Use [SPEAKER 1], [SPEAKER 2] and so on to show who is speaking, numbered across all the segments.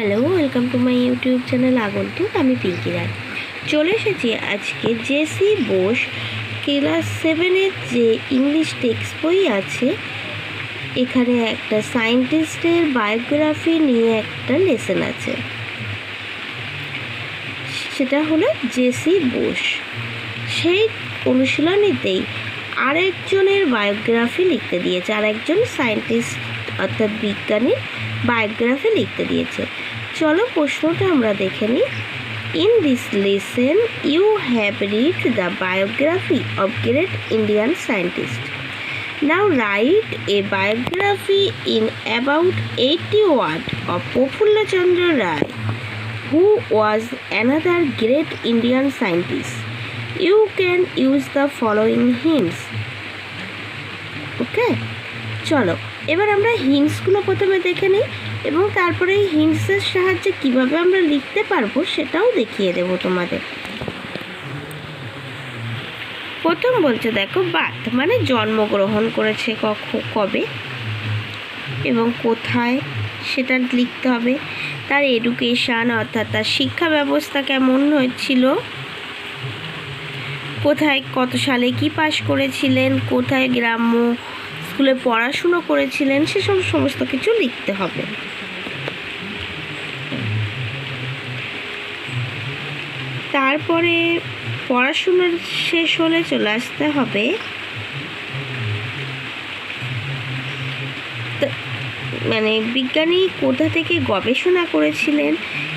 [SPEAKER 1] Hello welcome to my YouTube channel আগন্তুক আমি পিঙ্কি রায়। চলে এসেছি আজকে জেসি বোস ক্লাস সেভেনের যে ইংলিশ টেক্সট বই আছে, এখানে একটা সায়েন্টিস্টের বায়োগ্রাফি নিয়ে একটা লেসন আছে। সেটা হলো জেসি বোস। সেই অনুশীলনীতেই আরেকজনের বায়োগ্রাফি লিখতে দিয়েছে আর একজন সায়েন্টিস্ট অর্থাৎ বিজ্ঞানীর। বায়োগ্রাফি লিখতে দিয়েছে। চলো প্রশ্নটা আমরা দেখে নিই। In this lesson you have read the biography of great Indian scientist now write a biography in about eighty word of Prafulla Chandra Ray who was another great Indian scientist. You can use the following hints. Okay চলো। এবার আমরা হিন্টসগুলো প্রথমে দেখে নিই এবং তারপরে এই হিন্টসের সাহায্যে কীভাবে আমরা লিখতে পারব সেটাও দেখিয়ে দেবো তোমাদের। প্রথম বলছে দেখো, বাত মানে জন্মগ্রহণ করেছে কখ, কবে এবং কোথায় সেটা লিখতে হবে। তার এডুকেশান অর্থাৎ তার শিক্ষা ব্যবস্থা কেমন হয়েছিল? কোথায় কত সালে কি পাশ করেছিলেন? কোথায় গ্রাম্য স্কুলে পড়াশুনো করেছিলেন, সেসব সমস্ত কিছু লিখতে হবে। তারপরে পড়াশুনোর শেষ হলে চলে আসতে হবে। মানে বিজ্ঞানী কোথা থেকে গবেষণা করেছিলেন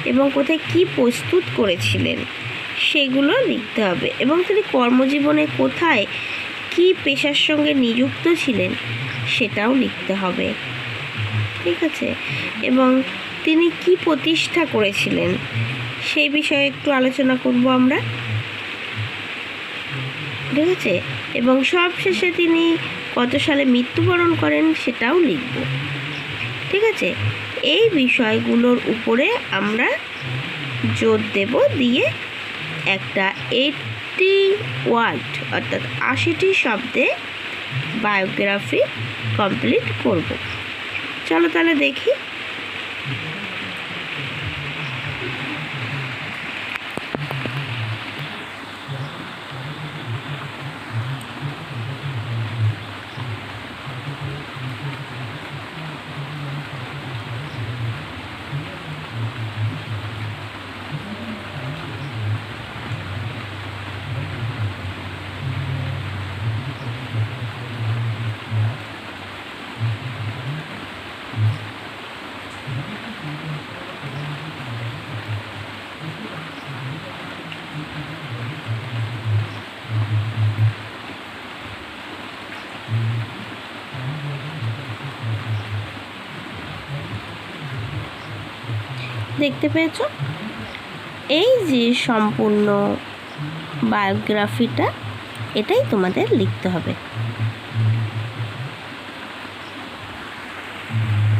[SPEAKER 1] এবং কোথায় কি প্রস্তুত করেছিলেন, সেগুলো লিখতে হবে। এবং তিনি কর্মজীবনে কোথায় কি পেশার সঙ্গে নিযুক্ত ছিলেন সেটাও লিখতে হবে। ঠিক আছে? এবং তিনি কি প্রতিষ্ঠা করেছিলেন সেই বিষয়ে একটু আলোচনা করব আমরা। ঠিক আছে? এবং সবশেষে তিনি কত সালে মৃত্যুবরণ করেন সেটাও লিখব। ঠিক আছে? এই বিষয়গুলোর উপরে আমরা জোর দেব দিয়ে একটা এইটটি ওয়ার্ড অর্থাৎ আশিটি শব্দে বায়োগ্রাফি কমপ্লিট করব। চলো তাহলে দেখি। দেখতে পেয়েছ? এই যে সম্পূর্ণ বায়োগ্রাফিটা এটাই তোমাদের লিখতে হবে।